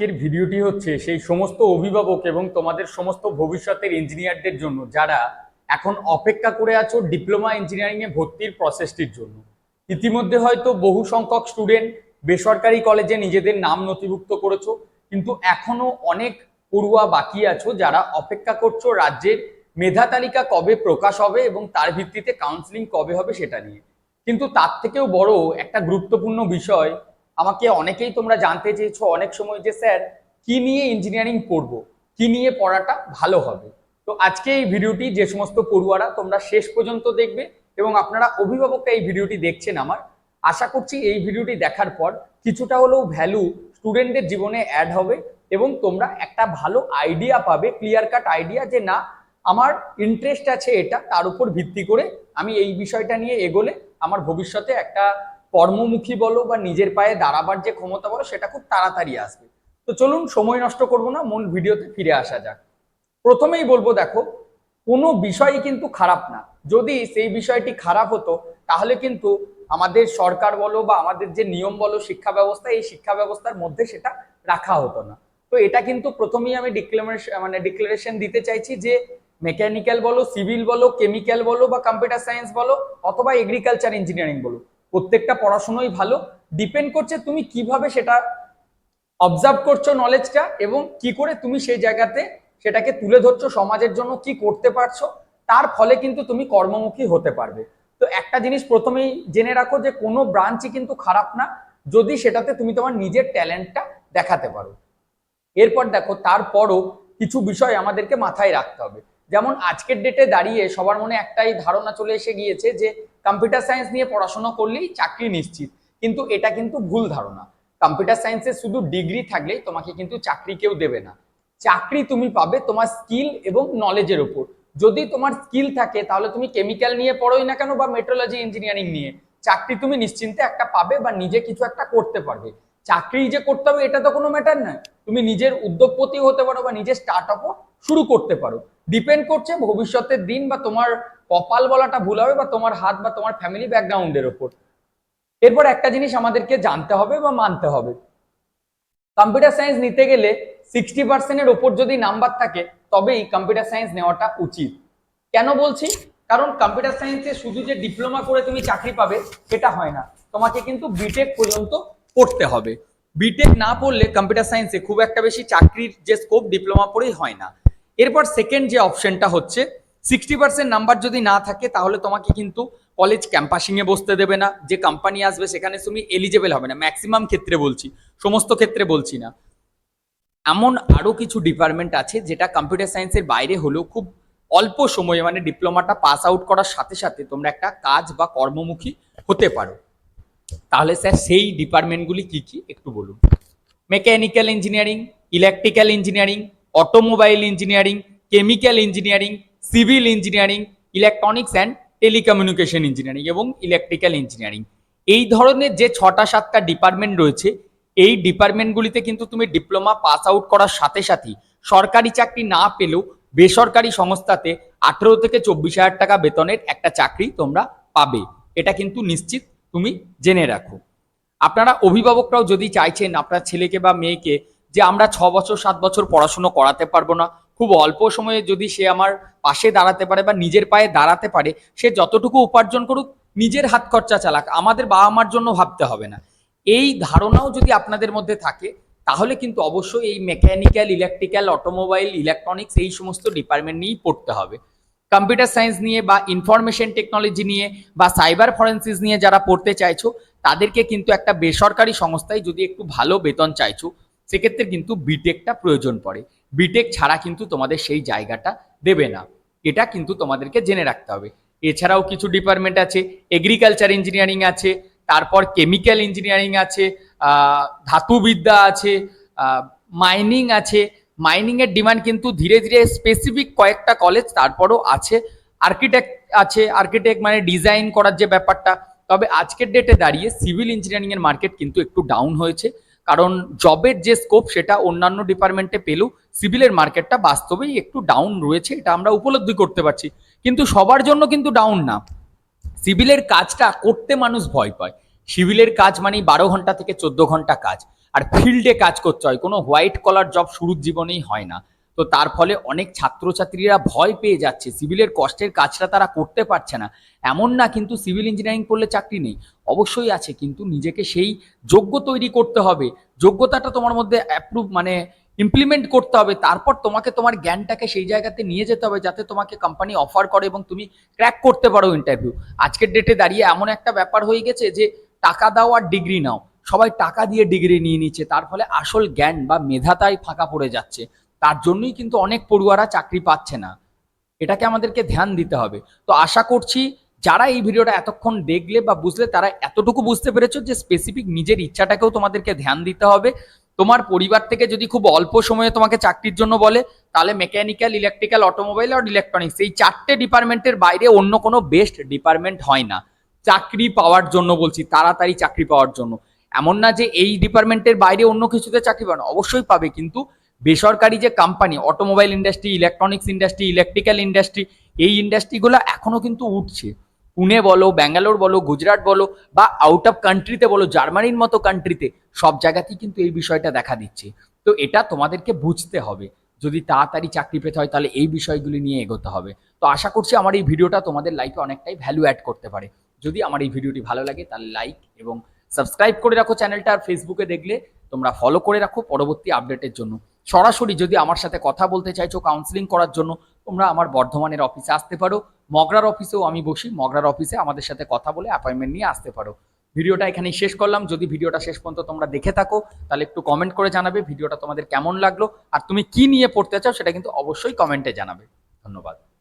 আজকের ভিডিওটি হচ্ছে সেই সমস্ত অভিভাবক এবং তোমাদের সমস্ত ভবিষ্যতের ইঞ্জিনিয়ারদের জন্য, যারা এখন অপেক্ষা করে আছো ডিপ্লোমা ইঞ্জিনিয়ারিং এ ভর্তির প্রসেসটির জন্য। ইতিমধ্যে হয়তো বহু সংখ্যক স্টুডেন্ট বেসরকারি কলেজে নিজেদের নাম নথিভুক্ত করেছ, কিন্তু এখনও অনেক পড়ুয়া বাকি আছো যারা অপেক্ষা করছ রাজ্যের মেধা তালিকা কবে প্রকাশ হবে এবং তার ভিত্তিতে কাউন্সিলিং কবে হবে সেটা নিয়ে। কিন্তু তার থেকেও বড় একটা গুরুত্বপূর্ণ বিষয় আমাকে অনেকেই তোমরা জানতে চেয়েছো, অনেক সময় যে, স্যার, কি নিয়ে ইঞ্জিনিয়ারিং পড়ব কি নিয়ে পড়াটা ভালো হবে? তো আজকে এই ভিডিওটি যে সমস্ত পড়ুয়ারা, তোমরা শেষ পর্যন্ত দেখবে এবং আপনারা অভিভাবকরা এই ভিডিওটি দেখছেন আমার। আশা করছি এই ভিডিওটি দেখার পর কিছুটা হলেও ভ্যালু স্টুডেন্টদের জীবনে অ্যাড হবে এবং তোমরা একটা ভালো আইডিয়া পাবে ক্লিয়ার কাট আইডিয়া যে, না, আমার ইন্টারেস্ট আছে এটা, তার উপর ভিত্তি করে আমি এই বিষয়টা নিয়ে এগোলে আমার ভবিষ্যতে একটা কর্মমুখী বলো বা নিজের পায়ে দাঁড়াবার যে ক্ষমতা বলো, সেটা খুব তাড়াতাড়ি আসবে। তো চলুন, সময় নষ্ট করব না, মূল ভিডিওতে ফিরে আসা যাক। প্রথমেই বলব, দেখো, কোনো বিষয়ই কিন্তু খারাপ না। যদি সেই বিষয়টি খারাপ হতো, তাহলে কিন্তু আমাদের সরকার বলো বা আমাদের যে নিয়ম বলো, শিক্ষা ব্যবস্থা, এই শিক্ষা ব্যবস্থার মধ্যে সেটা রাখা হতো না। তো এটা কিন্তু প্রথমেই আমি ডিক্লারেশন মানে ডিক্লারেশন দিতে চাইছি যে মেকানিক্যাল বলো সিভিল বলো কেমিক্যাল বলো বা কম্পিউটার সায়েন্স বলো, অথবা এগ্রিকালচার ইঞ্জিনিয়ারিং বলো প্রত্যেকটা পড়াশোনাই ভালো ডিপেন্ড করছে তুমি কীভাবে সেটা অবজার্ভ করছ নলেজটা এবং কি করে তুমি সেই জায়গাতে সেটাকে তুলে ধরছো, সমাজের জন্য কি করতে পারছ, তার ফলে কিন্তু তুমি কর্মমুখী হতে পারবে। তো একটা জিনিস প্রথমেই জেনে রাখো যে কোনো ব্রাঞ্চই কিন্তু খারাপ না, যদি সেটাতে তুমি তোমার নিজের ট্যালেন্টটা দেখাতে পারো। এরপর দেখো, তারপরও কিছু বিষয় আমাদেরকে মাথায় রাখতে হবে। যেমন আজকের ডেটে দাঁড়িয়ে সবার মনে একটাই ধারণা চলে এসে গিয়েছে যে কম্পিউটার সায়েন্স নিয়ে পড়াশোনা করলেই চাকরি নিশ্চিত। কিন্তু এটা কিন্তু ভুল ধারণা। কম্পিউটার সায়েন্সে শুধু ডিগ্রি থাকলেই তোমাকে কিন্তু চাকরি কেউ দেবে না। চাকরি তুমি পাবে তোমার স্কিল এবং নলেজের উপর। যদি তোমার স্কিল থাকে, তাহলে তুমি কেমিক্যাল নিয়ে পড়োই না কেন বা মেট্রোলজি ইঞ্জিনিয়ারিং নিয়ে। চাকরি তুমি নিশ্চিন্তে একটা পাবে বা নিজে কিছু একটা করতে পারবে। চাকরি যে করতে হবে, এটা তো কোনো ম্যাটার নয়। তুমি নিজের উদ্যোগপতি হতে পারো বা নিজের স্টার্ট আপও শুরু করতে পারো। ডিপেন্ড করছে ভবিষ্যতের দিন বা তোমার কপাল বলাটা ভুল হবে বা তোমার হাত বা তোমার ফ্যামিলি ব্যাকগ্রাউন্ডের ওপর। এরপর একটা জিনিস আমাদেরকে জানতে হবে বা মানতে হবে। কম্পিউটার সায়েন্স নিতে গেলে সিক্সটি পার্সেন্টের ওপর যদি নাম্বার থাকে, তবেই কম্পিউটার সায়েন্স নেওয়াটা উচিত। কেন বলছি? কারণ কম্পিউটার সায়েন্সে শুধু যে ডিপ্লোমা করে তুমি চাকরি পাবে, সেটা হয় না। তোমাকে কিন্তু বিটেক পর্যন্ত পড়তে হবে। বিটেক না পড়লে কম্পিউটার সায়েন্সে খুব একটা বেশি চাকরির যে স্কোপ ডিপ্লোমা পড়েই হয় না। এরপর সেকেন্ড যে অপশনটা হচ্ছে সিক্সটি পার্সেন্ট নাম্বার যদি না থাকে, তাহলে তোমাকে কিন্তু কলেজ ক্যাম্পাসিংয়ে বসতে দেবে না। যে কোম্পানি আসবে, সেখানে তুমি এলিজেবল হবে না। ম্যাক্সিমাম ক্ষেত্রে বলছি, সমস্ত ক্ষেত্রে বলছি না। এমন আরও কিছু ডিপার্টমেন্ট আছে, যেটা কম্পিউটার সায়েন্সের বাইরে হলেও খুব অল্প সময়ে মানে ডিপ্লোমাটা পাস আউট করার সাথে সাথে তোমরা একটা কাজ বা কর্মমুখী হতে পারো। তাহলে স্যার, সেই ডিপার্টমেন্টগুলি কি কি? একটু বলুন। Mechanical engineering electrical engineering automobile engineering chemical engineering civil engineering electronics and telecommunication engineering এবং ইলেকট্রিক্যাল ইঞ্জিনিয়ারিং এই ধরনের যে ছটা সাতটা ডিপার্টমেন্ট রয়েছে, এই ডিপার্টমেন্টগুলিতে কিন্তু তুমি ডিপ্লোমা পাস আউট করার সাথে সাথেই সরকারি চাকরি না পেলেও বেসরকারি সংস্থাতে আঠেরো থেকে চব্বিশ হাজার টাকা বেতনের একটা চাকরি তোমরা পাবে। এটা কিন্তু নিশ্চিত তুমি জেনে রাখো। আপনারা অভিভাবকরাও যদি চাইছেন, আপনার ছেলেকে বা মেয়েকে যে আমরা ছ বছর, সাত বছর পড়াশুনো করাতে পারব না। খুব অল্প সময়ে যদি সে আমার পাশে দাঁড়াতে পারে বা নিজের পায়ে দাঁড়াতে পারে, সে যতটুকু উপার্জন করুক, নিজের হাত খরচা চালাক। আমাদের বাবা মার জন্য ভাবতে হবে না। এই ধারণাও যদি আপনাদের মধ্যে থাকে, তাহলে কিন্তু অবশ্যই এই মেকানিক্যাল ইলেকট্রিক্যাল অটোমোবাইল ইলেকট্রনিক্স এই সমস্ত ডিপার্টমেন্ট নিয়েই পড়তে হবে। কম্পিউটার সায়েন্স নিয়ে বা ইনফরমেশন টেকনোলজি নিয়ে বা সাইবার ফরেন্সিস নিয়ে যারা পড়তে চাইছো, তাদেরকে কিন্তু একটা বেসরকারি সংস্থায় যদি একটু ভালো বেতন চাইছো সেক্ষেত্রে কিন্তু বিটেকটা প্রয়োজন পড়ে। বিটেক ছাড়া কিন্তু তোমাদের সেই জায়গাটা দেবে না। এটা কিন্তু তোমাদেরকে জেনে রাখতে হবে। এছাড়াও কিছু ডিপার্টমেন্ট আছে এগ্রিকালচার ইঞ্জিনিয়ারিং আছে, তারপর কেমিক্যাল ইঞ্জিনিয়ারিং আছে ধাতুবিদ্যা আছে মাইনিং আছে। মাইনিং এর ডিমান্ড কিন্তু ধীরে ধীরে স্পেসিফিক কয়েকটা কলেজ তারপরও আছে। আর্কিটেক্ট আছে আর্কিটেক্ট মানে ডিজাইন করার যে ব্যাপারটা। তবে আজকের ডেটে দাঁড়িয়ে সিভিল ইঞ্জিনিয়ারিং এর মার্কেট কিন্তু একটু ডাউন হয়েছে। কারণ জবের যে স্কোপ সেটা অন্যান্য ডিপার্টমেন্টে পেলেও সিভিলের মার্কেটটা বাস্তবেই একটু ডাউন রয়েছে, এটা আমরা উপলব্ধি করতে পারছি। কিন্তু সবার জন্য কিন্তু ডাউন না। সিভিলের কাজটা করতে মানুষ ভয় পায়। সিভিলের কাজ মানেই বারো ঘণ্টা থেকে চোদ্দ ঘণ্টা কাজ। আর ফিল্ডে কাজ করতে হয়। কোনো হোয়াইট কলার জব শুরুর জীবনেই হয় না। তো তার ফলে অনেক ছাত্রছাত্রীরা ভয় পেয়ে যাচ্ছে। সিভিলের কষ্টের কাজটা তারা করতে পারছে না। এমন না কিন্তু সিভিল ইঞ্জিনিয়ারিং করলে চাকরি নেই। অবশ্যই আছে, কিন্তু নিজেকে সেই যোগ্য তৈরি করতে হবে। যোগ্যতাটা তোমার মধ্যে অ্যাপ্রুভ মানে ইমপ্লিমেন্ট করতে হবে। তারপর তোমাকে তোমার জ্ঞানটাকে সেই জায়গাতে নিয়ে যেতে হবে যাতে তোমাকে কোম্পানি অফার করে এবং তুমি ক্র্যাক করতে পারো ইন্টারভিউ আজকের ডেটে দাঁড়িয়ে এমন একটা ব্যাপার হয়ে গেছে যে, টাকা দাও আর ডিগ্রি নাও। সবাই টাকা দিয়ে ডিগ্রি নিয়ে নিচ্ছে। তার ফলে আসল জ্ঞান বা মেধাটাই ফাঁকা পড়ে যাচ্ছে। তার জন্যই কিন্তু অনেক পড়ুয়ারা চাকরি পাচ্ছে না। এটাকে আমাদেরকে ধ্যান দিতে হবে। তো আশা করছি যারা এই ভিডিওটা এতক্ষণ দেখলে বা বুঝলে, তারা এতটুকু বুঝতে পেরেছ যে স্পেসিফিক নিজের ইচ্ছাটাকেও তোমাদেরকে ধ্যান দিতে হবে। তোমার পরিবার থেকে যদি খুব অল্প সময়ে তোমাকে চাকরির জন্য বলে, তাহলে মেকানিক্যাল ইলেকট্রিক্যাল অটোমোবাইল আর ইলেকট্রনিক্স এই চারটে ডিপার্টমেন্টের বাইরে অন্য কোনো বেস্ট ডিপার্টমেন্ট হয় না। চাকরি পাওয়ার জন্য বলছি, তাড়াতাড়ি চাকরি পাওয়ার জন্য। এমন না যে এই ডিপার্টমেন্টের বাইরে অন্য কিছুতে চাকরি পাবে অবশ্যই পাবে, কিন্তু বেসরকারি যে company automobile industry electronics industry electrical industry এই ইন্ডাস্ট্রিগুলো এখনও কিন্তু উঠছে। পুনে বলো, ব্যাঙ্গালোর বলো, গুজরাট বলো, বা আউট অফ কান্ট্রিতে বলো, জার্মানির মতো কান্ট্রিতে সব জায়গাতেই কিন্তু এই বিষয়টা দেখা দিচ্ছে। তো এটা তোমাদেরকে বুঝতে হবে। যদি তাড়াতাড়ি চাকরি পেতে হয়, তাহলে এই বিষয়গুলি নিয়ে এগোতে হবে। তো আশা করছি আমার এই ভিডিওটা তোমাদের লাইফে অনেকটাই ভ্যালু অ্যাড করতে পারে। যদি আমার এই ভিডিওটি ভালো লাগে, তাহলে লাইক এবং সাবস্ক্রাইব করে রাখো চ্যানেলটা, আর ফেসবুকে দেখলে তোমরা ফলো করে রাখো পরবর্তী আপডেটের জন্য। সরাসরি যদি আমার সাথে কথা বলতে চাইছো কাউন্সিলিং করার জন্য, তোমরা আমার বর্ধমানের অফিসে আসতে পারো। মগরার অফিসেও আমি বসি, মগরার অফিসে আমাদের সাথে কথা বলে অ্যাপয়েন্টমেন্ট নিয়ে আসতে পারো। ভিডিওটা এখানেই শেষ করলাম। যদি ভিডিওটা শেষ পর্যন্ত তোমরা দেখে থাকো, তাহলে একটু কমেন্ট করে জানাবে, ভিডিওটা তোমাদের কেমন লাগল, আর তুমি কি নিয়ে পড়তে চাও সেটা কিন্তু অবশ্যই কমেন্টে জানাবে। ধন্যবাদ।